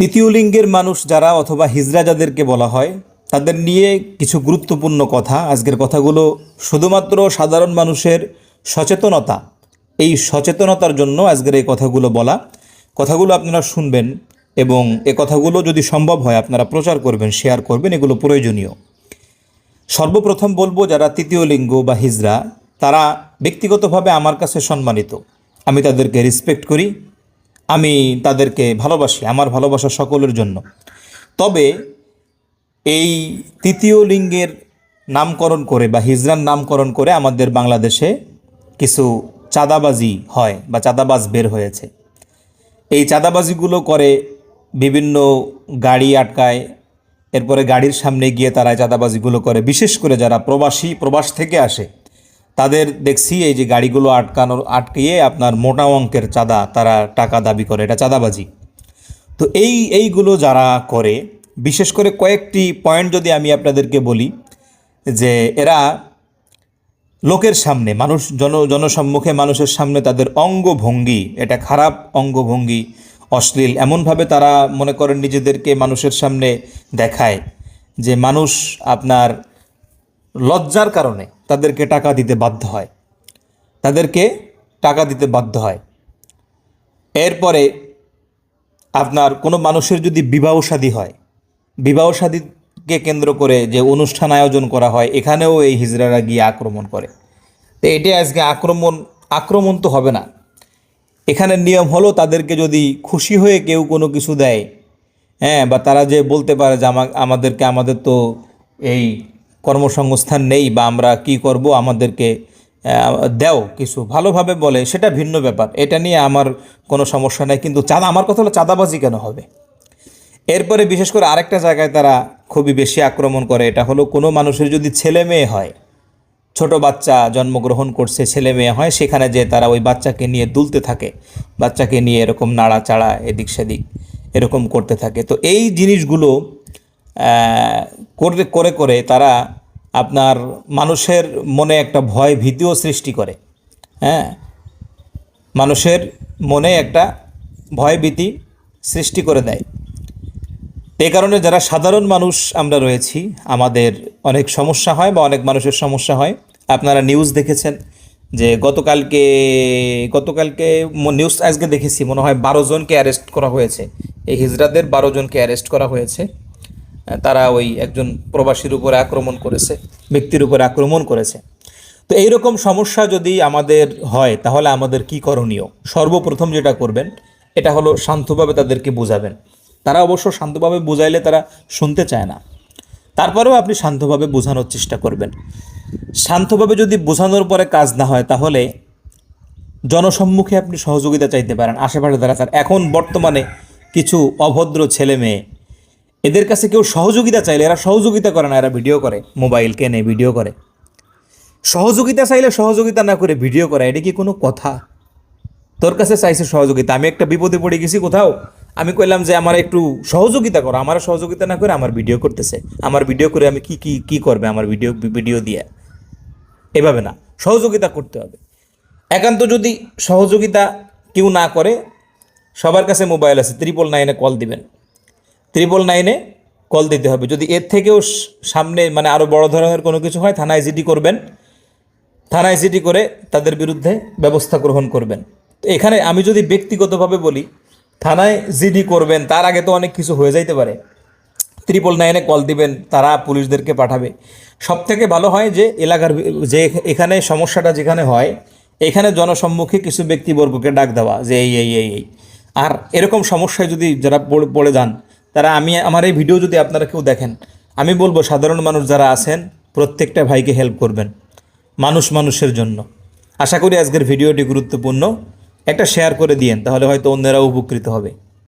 তৃতীয় লিঙ্গের মানুষ যারা অথবা হিজরা যাদেরকে বলা হয়, তাদের নিয়ে কিছু গুরুত্বপূর্ণ কথা। আজকের কথাগুলো শুধুমাত্র সাধারণ মানুষের সচেতনতা, এই সচেতনতার জন্য আজকের এই কথাগুলো বলা। কথাগুলো আপনারা শুনবেন এবং এ কথাগুলো যদি সম্ভব হয়, আপনারা প্রচার করবেন শেয়ার করবেন, এগুলো প্রয়োজনীয়। সর্বপ্রথম বলব, যারা তৃতীয় লিঙ্গ বা হিজরা, তারা ব্যক্তিগতভাবে আমার কাছে সম্মানিত। আমি তাদেরকে রেসপেক্ট করি। আমি তাদেরকে ভালোবাসি, আমার ভালোবাসা সকলের জন্য। তবে এই তৃতীয় লিঙ্গের নামকরণ করে বা হিজড়ার নামকরণ করে আমাদের বাংলাদেশে কিছু চাঁদাবাজি হয় বা চাঁদাবাজ বের হয়েছে। এই চাঁদাবাজিগুলো করে বিভিন্ন গাড়ি আটকায়, এরপরে গাড়ির সামনে গিয়ে তারা চাঁদাবাজিগুলো করে। বিশেষ করে যারা প্রবাসী, প্রবাস থেকে আসে তাদের দেখছি এই যে গাড়িগুলো আটকানোর আটকিয়ে আপনার মোটা অঙ্কের চাঁদা তারা টাকা দাবি করে, এটা চাঁদাবাজি। তো এই, এইগুলো যারা করে, বিশেষ করে কয়েকটি পয়েন্ট যদি আমি আপনাদেরকে বলি, যে এরা লোকের সামনে, মানুষ, জন, জনসম্মুখে মানুষের সামনে তাদের অঙ্গভঙ্গি, এটা খারাপ অঙ্গভঙ্গি, অশ্লীল, এমনভাবে তারা মনে করেন নিজেদেরকে মানুষের সামনে দেখায়, যে মানুষ আপনার লজ্জার কারণে তাদেরকে টাকা দিতে বাধ্য হয়। তাদেরকে টাকা দিতে বাধ্য হয়। এরপরে আপনার কোনো মানুষের যদি বিবাহ শাদী হয়, বিবাহ শাদীকে কেন্দ্র করে যে অনুষ্ঠান আয়োজন করা হয়, এখানেও এই হিজড়ারা গিয়ে আক্রমণ করে। তো এটা আজকে আক্রমণ আক্রমণ তো হবে না। এখানে নিয়ম হলো তাদেরকে যদি খুশি হয়ে কেউ কোনো কিছু দেয় হ্যাঁ বা তারা যে বলতে পারে যে আমাদেরকে, আমাদের তো এই কর্মসংস্থান নেই বা আমরা কি করব, আমাদেরকে দাও কিছু। ভালোভাবে বলে, সেটা ভিন্ন ব্যাপার। এটা নিয়ে আমার কোনো সমস্যা নেই। কিন্তু চাঁদা, আমার কথা হলো চাঁদাবাজি কেন হবে? এরপরে বিশেষ করে আরেকটা জায়গায় তারা খুবই বেশি আক্রমণ করে। এটা হলো কোনো মানুষের যদি ছেলে মেয়ে হয়, ছোট বাচ্চা জন্মগ্রহণ করছে, ছেলে মেয়ে হয়, সেখানে যে তারা ওই বাচ্চাকে নিয়ে দুলতে থাকে, বাচ্চাকে নিয়ে এরকম নাড়াচাড়া, এদিক সেদিক এরকম করতে থাকে। তো এই জিনিসগুলো করে করে করে তারা আপনার মানুষের মনে একটা ভয় ভীতিও সৃষ্টি করে। হ্যাঁ? মানুষের মনে একটা ভয়ভীতি সৃষ্টি করে দেয়। এ কারণে যারা সাধারণ মানুষ আমরা রয়েছি, আমাদের অনেক সমস্যা হয় বা অনেক মানুষের সমস্যা হয়। আপনারা নিউজ দেখেছেন যে গতকালকে গতকালকে নিউজ আজকে দেখেছি, মনে হয় বারো জনকে অ্যারেস্ট করা হয়েছে। এই হিজরাদের বারো জনকে অ্যারেস্ট করা হয়েছে। তারা ওই একজন প্রবাসীর উপরে আক্রমণ করেছে, ব্যক্তির উপরে আক্রমণ করেছে। তো এইরকম সমস্যা যদি আমাদের হয়, তাহলে আমাদের কি করণীয়? সর্বপ্রথম যেটা করবেন, এটা হলো শান্তভাবে তাদেরকে বোঝাবেন। তারা অবশ্য শান্তভাবে বোঝাইলে তারা শুনতে চায় না। তারপরেও আপনি শান্তভাবে বোঝানোর চেষ্টা করবেন। শান্তভাবে যদি বোঝানোর পরে কাজ না হয়, তাহলে জনসম্মুখে আপনি সহযোগিতা চাইতে পারেন। আশেপাশে স্যার এখন বর্তমানে কিছু অভদ্র ছেলে মেয়ে এদের কাছে কেউ সহযোগিতা চাইলে, এরা সহযোগিতা করে না, এরা ভিডিও করে মোবাইল কেনে ভিডিও করে। সহযোগিতা চাইলে সহযোগিতা না করে ভিডিও করা, এটা কি কোনো কথা? তোর কাছে চাইছে সহযোগিতা, আমি একটা বিপদে পড়ে গেছি কোথাও, আমি কইলাম যে আমার একটু সহযোগিতা করো আমার সহযোগিতা না করে আমার ভিডিও করতেছে। আমার ভিডিও করে আমি কি কি কি করবে আমার ভিডিও ভিডিও দিয়ে? এভাবে না, সহযোগিতা করতে হবে। একান্ত যদি সহযোগিতা কেউ না করে, সবার কাছে মোবাইল আছে ত্রিপল নাইনে কল দিবেন। ত্রিপল নাইনে কল দিতে হবে। যদি এর থেকেও সামনে মানে আরও বড় ধরনের কোনো কিছু হয়, থানায় জিডি করবেন। থানায় জিডি করে তাদের বিরুদ্ধে ব্যবস্থা গ্রহণ করবেন। তো এখানে আমি যদি ব্যক্তিগতভাবে বলি, থানায় জিডি করবেন, তার আগে তো অনেক কিছু হয়ে যাইতে পারে। ত্রিপল নাইনে কল দিবেন, তারা পুলিশদেরকে পাঠাবে। সব থেকে ভালো হয় যে এলাকার যে এখানে সমস্যাটা যেখানে হয়, এখানে জনসম্মুখে কিছু ব্যক্তিবর্গকে ডাক দেওয়া, যে এই এই এই এই। আর এরকম সমস্যায় যদি যারা পড়ে পড়ে যান তারা আমি, আমার এই ভিডিও যদি আপনারা কেউ দেখেন, আমি বলব সাধারণ মানুষ যারা আছেন, প্রত্যেকটা ভাইকে হেল্প করবেন, মানুষ মানুষের জন্য। আশা করি আজকের ভিডিওটি গুরুত্বপূর্ণ। একটা শেয়ার করে দিয়েন, তাহলে হয়তো অন্যেরাও উপকৃত হবে।